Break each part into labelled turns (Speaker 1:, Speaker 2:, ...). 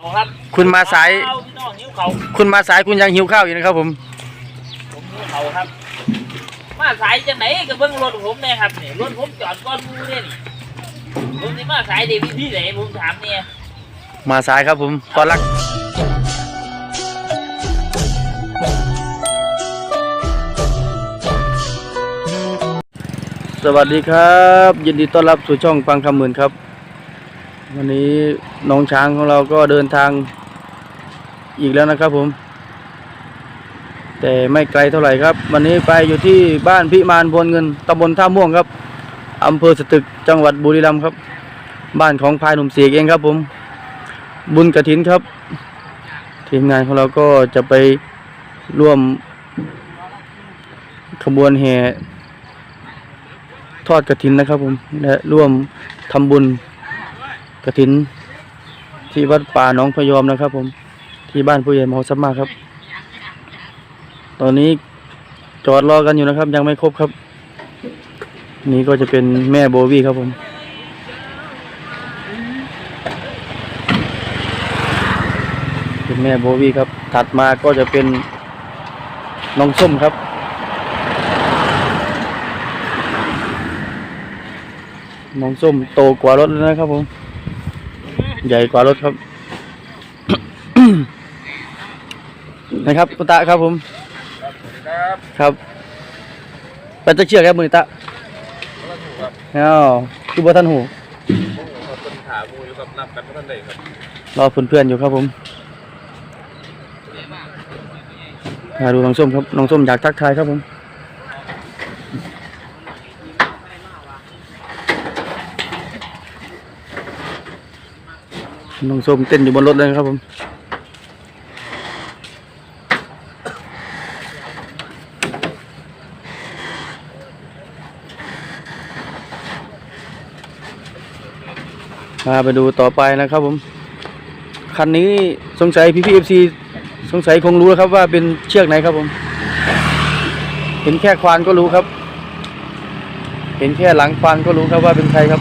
Speaker 1: เอาครับ
Speaker 2: คุณมาสาย
Speaker 1: เอาพี่น้องหิวเขา
Speaker 2: คุณมาสายคุณยังหิวข้าวอยู่นะครับผม
Speaker 1: ผมหิวเขาครับ มาสายจังไหนก็เบิ่งรถผมเนี่ยครับนี่รถผมจอดก้อนหมูเนี่ยนี่ผมสิมาสายเด็กพี่ไหนผมถามเนี่ย
Speaker 2: มาสายครับผมตอนรัก สวัสดีครับ ยินดีต้อนรับสู่ช่องฟังคำหมื่นครับ วันนี้น้องช้างของเราก็เดินทางอีกแล้วนะครับผม แต่ไม่ไกลเท่าไหร่ครับ วันนี้ไปอยู่ที่บ้านพิมานพลเงินตำบลท่าม่วงครับอำเภอสตึกจังหวัดบุรีรัมย์ครับ บ้านของพายหนุ่มเสียเองครับผม บุญกระถินครับ ทีมงานของเราก็จะไปร่วมขบวนแห่ทอดกระถินนะครับผมและร่วมทำบุญ กระถิน ที่วัดป่าหนองพยอมนะครับ ผมที่บ้านผู้ใหญ่มาสัมมาครับ ตอนนี้จอดรอกันอยู่นะครับ ยังไม่ครบครับ นี่ก็จะเป็นแม่โบวี่ครับผม เป็นแม่โบวี่ครับ ถัดมาก็จะเป็นน้องส้มครับ น้องส้มโตกว่ารถแล้วนะครับผม ใหญ่กว่ารถครับ นะครับคุณตาครับผมครับไปจะเชือกครับมือนี้ตาอ้าวคือบ่ท่านหู
Speaker 3: คนถามมูอยู่กับนับกันท่านใดครับ
Speaker 2: รอเพื่อนๆอยู่ครับผมมาดูน้องส้มครับน้องส้มอยากทักทายครับผม น้องส้มเต้นอยู่บนรถเลยครับผมมาไปดูต่อไปนะครับผม คันนี้สงสัยพี่พีเอฟซีสงสัยคงรู้แล้วครับว่าเป็นเชือกไหนครับผม เห็นแค่ควานก็รู้ครับ เห็นแค่หลังควานก็รู้ครับว่าเป็นใครครับ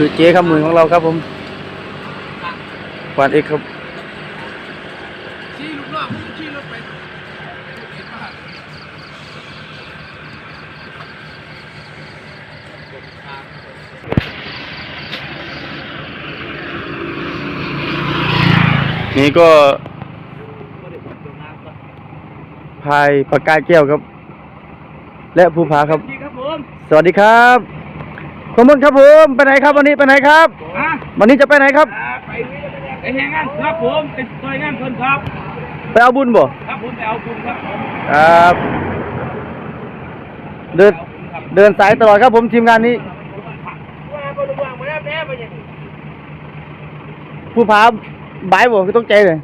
Speaker 2: คือเจ๊ขมือของเราครับผมควานเอกครับ
Speaker 3: ชี้ลูกน้องชี้รถไป
Speaker 2: นี่ก็พายปากกาแก้วครับ และภูผาครับ
Speaker 1: ดีครับผม
Speaker 2: สวัสดีครับ ขอบคุณครับผมไปไหนครับวันนี้ไปไหนครับ
Speaker 1: อะ
Speaker 2: วันนี้จะไปไหนครับ
Speaker 1: ไปไปแห่งานครับผมเป็นซอยงานคนครับ
Speaker 2: ไปเอาบุญบ่
Speaker 1: ครับผมไปเอาคุณครับผม
Speaker 2: ครับเดินเดินสายตลอดครับผมทีมงานนี้
Speaker 1: ว่าบริวารมาแล้วแม่ไปยัง
Speaker 2: ผู้พาบายบ่คือต้องใจเลย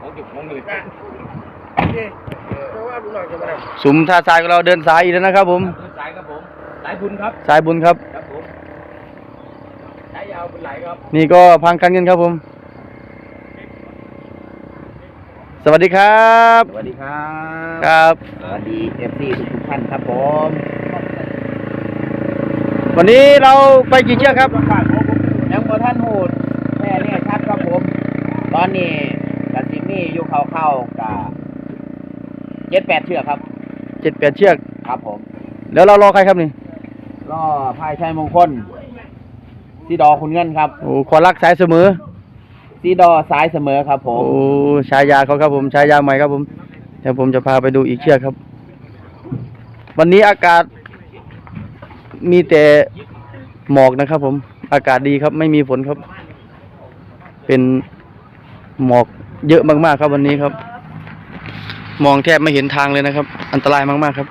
Speaker 3: ของจุกมองเลย
Speaker 2: สุมท่าทรายของเราเดินสายอีกแล้วนะครับผม
Speaker 1: สายครับผมสายบุญครับ
Speaker 2: สายบุญครับ
Speaker 1: ครับผมสายยาวเป็นไหลครับ
Speaker 2: นี่ก็พังกันเงินครับผม สวัสดีครับ
Speaker 4: สวัสดีครับ
Speaker 2: ครับ
Speaker 4: สวัสดีเอฟซีทุกทุกๆท่านครับผม
Speaker 2: วันนี้เราไปกี่เชือกครับ
Speaker 4: ยังบ่ท่านหูดแม่เนี่ยชัดครับผม ตอนนี้กสิมีอยู่เข้าๆกับเจ็ดแปดเชือกครับ
Speaker 2: เจ็ดแปดเชือก
Speaker 4: ครับผม
Speaker 2: แล้วเรารอใครครับนี่
Speaker 4: ล่อพายชัยมงคลซีดอคุณเงินครับ
Speaker 2: โอ้ขอรักสายเสมอ
Speaker 4: ซีดอสายเสมอครับผ
Speaker 2: โอ้
Speaker 4: ม
Speaker 2: ฉายาเขาครับผมฉายาใหม่ครับผมเดี๋ยวผมจะพาไปดูอีกเชือกครับ วันนี้อากาศ มีแต่หมอกนะครับ ผม อากาศดีครับ ไม่มีฝนครับ เป็นหมอกเยอะมากๆครับวันนี้ครับ มองแทบไม่เห็นทางเลยนะครับ อันตรายมากๆครับ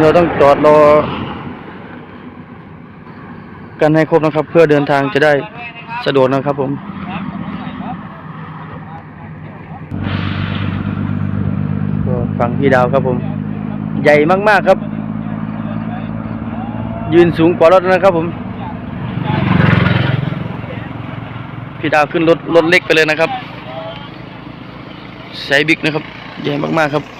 Speaker 2: เราต้องจอดรอ กันให้ครบนะครับ เพื่อเดินทางจะได้สะดวกนะครับผมฝั่งพี่ดาวครับผม ใหญ่มากๆครับ ยืนสูงกว่ารถนะครับผม พี่ดาวขึ้นรถรถเล็กไปเลยนะครับไซส์บิ๊กนะครับ ใหญ่มากๆครับ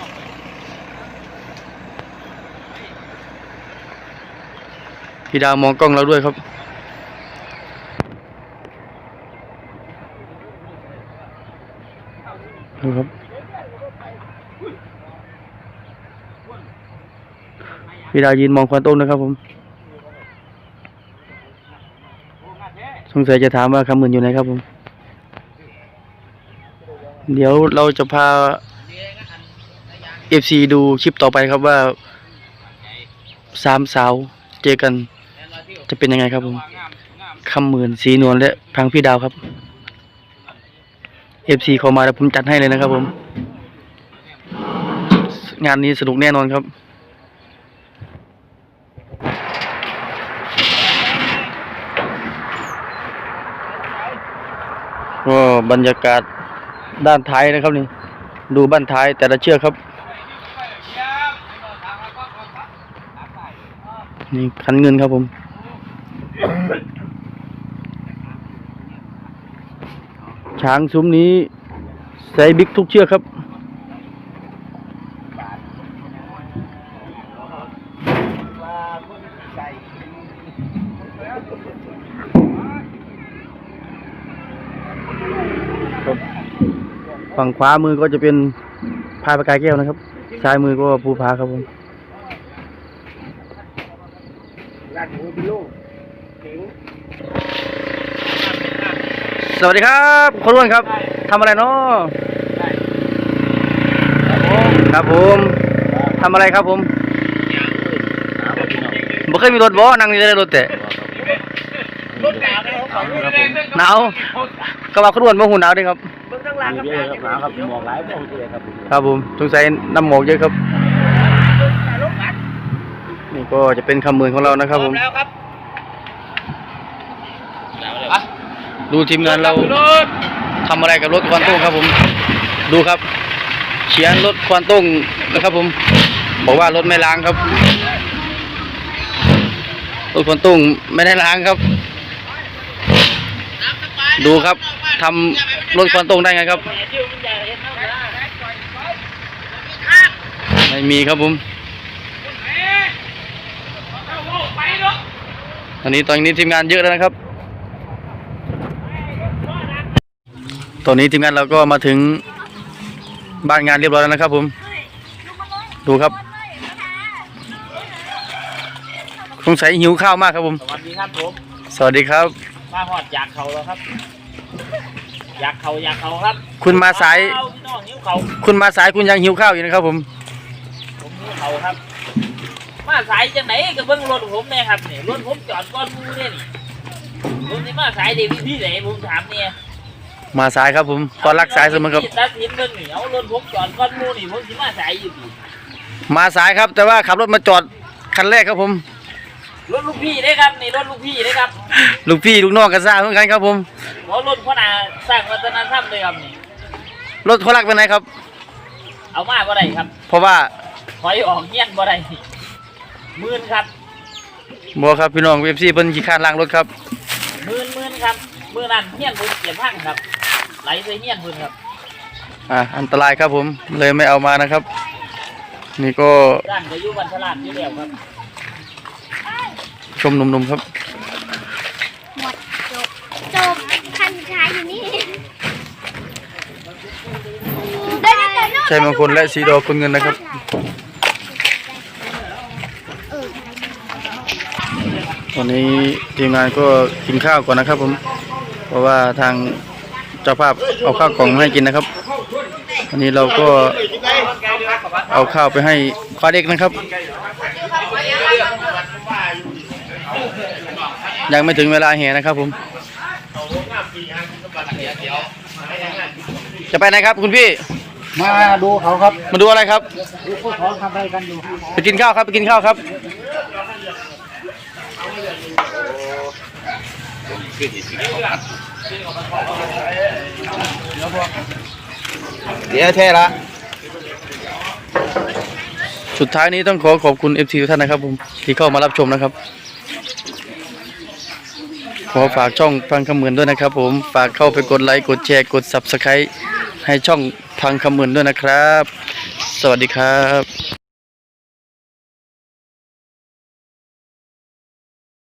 Speaker 2: พี่ดาวมองกล้องเราด้วยครับ ดูครับ พี่ดาวยืนมองควันต้นนะครับผม สงสัยจะถามว่าคำหมื่นอยู่ไหนครับผม เดี๋ยวเราจะพา FC ดูคลิปต่อไปครับว่าสามสาวเจอกัน จะเป็นยังไงครับผมคำหมื่นสีนวลและพังพี่ดาวครับ FC เขามาแล้วผมจัดให้เลยนะครับผม งานนี้สนุกแน่นอนครับก็บรรยากาศด้านท้ายนะครับนี่ ดูบ้านท้ายแต่ละเชือกครับ นี่คันเงินครับผม ช้างซุ้มนี้ใส่บิ๊กทุกเชือกครับ ฝั่งขวามือก็จะเป็นพายประกายแก้วนะครับ ซ้ายมือก็ภูผาครับผม สวัสดีครับคนอ้วนครับทำอะไรเนาะครับผมทำอะไรครับผมบ่เคยมีรถบ่นั่งนี่ได้รถแต่หนาวก็ว่าคนอ้วนบ่หูหนาวเด้ครับ
Speaker 4: เยอะครับครับหมอกหลายหมอกเลยครับ
Speaker 2: ครับผมสงสัยน้ำหมอกเยอะครับ นี่ก็จะเป็นคำหมื่นของเรานะครับผม
Speaker 4: แล้วครับ
Speaker 2: ดูทีมงานเราทำอะไรกับรถควันโต้งครับผม ดูครับเขียนรถควันโต้งนะครับผม บอกว่ารถไม่ล้างครับรถควันโต้งไม่ได้ล้างครับ ดูครับทำรถควันโต้งได้ไงครับ ไม่มีครับผมตอนนี้ตอนนี้ทีมงานเยอะแล้วนะครับ ตอนนี้ทีมงานเราก็มาถึงบ้านงานเรียบร้อยแล้วนะครับผม ดูครับสงสัยหิวข้าวมากครับผม
Speaker 1: สวัสดีครับผม
Speaker 2: สวัสดีครับ
Speaker 1: มาหอดอยากเขาแล้วครับ อยากเขาอยากเขาครับ
Speaker 2: คุณมาสาย
Speaker 1: เอพี่น้องหิวเขา
Speaker 2: คุณมาสายคุณยังหิวข้าวอยู่นะครับผม
Speaker 1: ผมหิวเขาครับ มาสายจังไหนก็เบิ่งรถผมแน่ครับนี่รถผมจอดก้อนหมูเนี่ยนี่ผมสิมาสายเด็กพี่ไหนผมถามเนี่ย
Speaker 2: มาสายครับผมตอนรักสายเสมอครับ
Speaker 1: ตัดสินเบิ่งนี่เอารถผมจอดก้อนหมูนี่ผมสิมาสายอยู่ดี
Speaker 2: มาสายครับแต่ว่าขับรถมาจอดคันแรกครับผม
Speaker 1: รถลูกพี่เด้ครับนี่รถลูกพี่เด้ครับ
Speaker 2: ลูกพี่ลูกน้องกันซ่าเหมือนกันครับผม
Speaker 1: เพราะรถพ่อนาสร้างวัฒนธรรมเลยครับนี่
Speaker 2: รถเขารักเป็นไงครับ
Speaker 1: เอามาบ่ได้ครับ
Speaker 2: เพราะว่า
Speaker 1: ถอยออกเงี้ยนบ่ได้หมื่นครับ
Speaker 2: บัวครับพี่น้องเอฟซีเพิ่นขี้ข้านล้างรถครับ
Speaker 1: หมื่นหมื่นครับมือนั้นเงี้ยนผมเสียพังครับ ไหลใส่เงี้ยนเพิ่นครับ
Speaker 2: อ่าอันตรายครับผมเลยไม่เอามานะครับ นี่ก็
Speaker 1: ร้านก็อยู่บันทลาดอยู่แล้วครับ
Speaker 2: ชมหนุ่มๆครับ
Speaker 5: หมดจบจบคันสุดท้ายอยู่นี่เดินเดิน
Speaker 2: ชัยมงคลและสีดอคนเงินนะครับ
Speaker 5: เออ
Speaker 2: ตอนนี้ทีมงานก็กินข้าวก่อนนะครับผม เพราะว่าทาง เจ้าภาพเอาข้าวกล่องมาให้กินนะครับวันนี้เราก็เอาข้าวไปให้ควาเด็กนะครับ ยังไม่ถึงเวลาแห่นะครับ ผม จะไปไหนครับคุณพี่
Speaker 4: มาดูเขาครับ
Speaker 2: มาดูอะไรครับ
Speaker 4: ดูพวกเขาทำอะไรกันอยู่
Speaker 2: ไปกินข้าวครับไปกินข้าวครับ
Speaker 4: เดี๋ยวแท้ละ
Speaker 2: สุดท้ายนี้ต้องขอขอบคุณ FT ทุกท่านนะครับผมที่เข้ามารับชมนะครับ ขอฝากช่องพังคำเหมือนด้วยนะครับ ผมฝากเข้าไปกดไลค์กดแชร์กด Subscribe ให้ช่องพังคำเหมือนด้วยนะครับ สวัสดีครับ